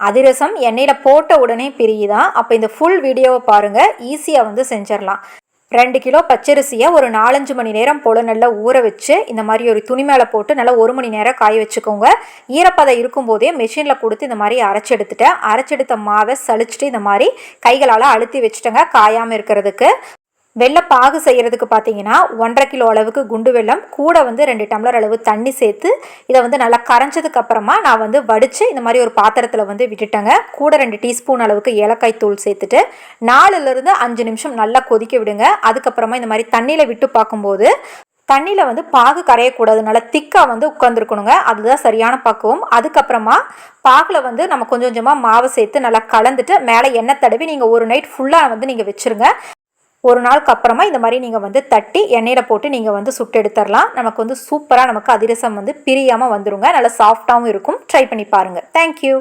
அதிரசம் எண்ணெயில் போட்ட உடனே பிரியுதான் அப்போ இந்த ஃபுல் வீடியோவை பாருங்கள் ஈஸியாக வந்து செஞ்சிடலாம் ரெண்டு கிலோ பச்சரிசியை ஒரு நாலஞ்சு மணி நேரம் போல் நல்லா ஊற வச்சு இந்த மாதிரி ஒரு துணி மேலே போட்டு நல்லா ஒரு மணி நேரம் காய வச்சுக்கோங்க. ஈரப்பதம் இருக்கும்போதே மிஷினில் கொடுத்து இந்த மாதிரி அரைச்சி எடுத்துட்டேன். அரைச்செடுத்த மாவை சளிச்சுட்டு இந்த மாதிரி கைகளால் அழுத்தி வச்சுட்டேங்க காயாமல் இருக்கிறதுக்கு. வெள்ளை பாகு செய்கிறதுக்கு பார்த்தீங்கன்னா ஒன்றரை கிலோ அளவுக்கு குண்டு வெள்ளம் கூட வந்து ரெண்டு டம்ளர் அளவு தண்ணி சேர்த்து இதை வந்து நல்லா கரைஞ்சதுக்கு அப்புறமா நான் வந்து வடித்து இந்த மாதிரி ஒரு பாத்திரத்தில் வந்து விட்டுட்டேங்க. கூட ரெண்டு டீஸ்பூன் அளவுக்கு ஏலக்காய் தூள் சேர்த்துட்டு நாலுலேருந்து அஞ்சு நிமிஷம் நல்லா கொதிக்க விடுங்க. அதுக்கப்புறமா இந்த மாதிரி தண்ணியில் விட்டு பார்க்கும்போது தண்ணியில் வந்து பாகு கரையக்கூடாது. நல்லா திக்காக வந்து உட்காந்துருக்கணுங்க அதுதான் சரியான பக்குவம். அதுக்கப்புறமா பாகில் வந்து நம்ம கொஞ்சம் கொஞ்சமாக மாவு சேர்த்து நல்லா கலந்துட்டு மேலே எண்ணெய் தடவி நீங்கள் ஒரு நைட் ஃபுல்லாக வந்து நீங்கள் வச்சுருங்க. ஒரு நாளுக்கு அப்புறமா இந்த மாதிரி நீங்கள் வந்து தட்டி எண்ணெயில் போட்டு நீங்கள் வந்து சுட்டு எடுத்துடலாம் நமக்கு வந்து சூப்பராக நமக்கு அதிரசம் வந்து பிரியாமல் வந்துருங்க. நல்லா சாஃப்டாகவும் இருக்கும். ட்ரை பண்ணி பாருங்கள் தேங்க்யூ